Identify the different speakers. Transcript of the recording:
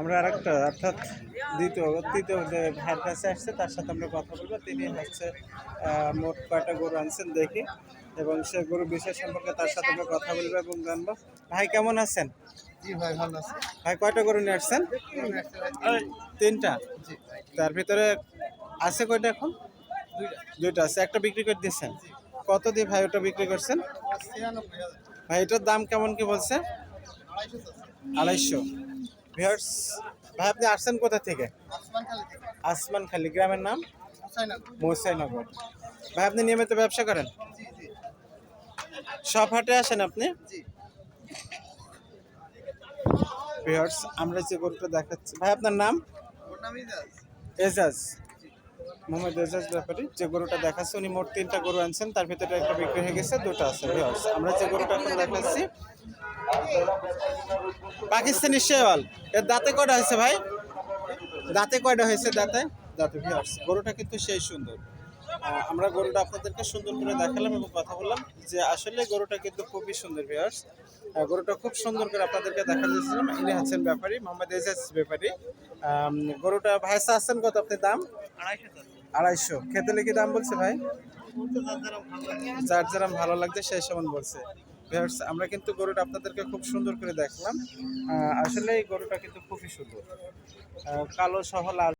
Speaker 1: আমরা আর একটা অর্থাৎ দ্বিতীয় তৃতীয় যে ভাইয়ের কাছে আসছে তার সাথে আমরা কথা বলব। তিনি হচ্ছে মোট কয়টা গরু আনছেন দেখি। এবং সে গরু বিষয় সম্পর্কে তার সাথে আমরা কথা বলব এবং জানব। ভাই কেমন আছেন?
Speaker 2: ভাই ভালো আছে।
Speaker 1: ভাই কয়টা গরু নিয়ে আসছেন? তিনটা? তার ভিতরে আছে কয়টা এখন? দুইটা। আছে একটা বিক্রি করে দিয়েছেন। কত দিয়ে ভাই ওটা বিক্রি করছেন? ভাই এটার দাম কেমন কি বলছে? আড়াইশো। ভিউয়ার্স ভাই আপনি আসছেন কোথা থেকে? আসমান খালি গ্রামের নাম? মোসাইনগর। ভাই আপনি নিয়মিত ব্যবসা করেন? সব হাটে আসেন আপনি? ভিউয়ার্স আমরা যে গরুটা দেখাচ্ছি ভাই আপনার নাম? এজাজ মোহাম্মদ রেজাজ ব্যাপারী, যে গরুটা দেখাচ্ছে, উনি মোট তিনটা গরু আনছেন, তার ভিতরে একটা বিক্রি হয়ে গেছে, দুটো আছে আমরা যে গরুটা এখন দেখাচ্ছি, পাকিস্তানি শেওয়াল। এর দাঁতে কয়টা হয়েছে ভাই? দাঁতে কয়টা হয়েছে দাঁতে? দাঁতে গরুটা কিন্তু সেই সুন্দর। আমরা গরুটা আপনাদেরকে সুন্দর করে দেখালাম এবং কথা বললাম যে আসলে গরুটা কিন্তু খুবই সুন্দর ভিউয়ার্স গরুটা খুব সুন্দর করে আপনাদেরকে দেখা যাচ্ছিলাম ইনি হচ্ছেন ব্যাপারী মোহাম্মদ এজাজ ব্যাপারী। গরুটা ভাইসা আসছেন কত আপনি দাম? আড়াইশো। খেতে লেগে দাম বলছে ভাই? যার যারা ভালো লাগছে সেই সমান বলছে। Viewers, আমরা কিন্তু গরুটা আপনাদেরকে খুব সুন্দর করে দেখলাম। আসলে এই গরুটা কিন্তু খুবই সুন্দর। কালো সহ লাল।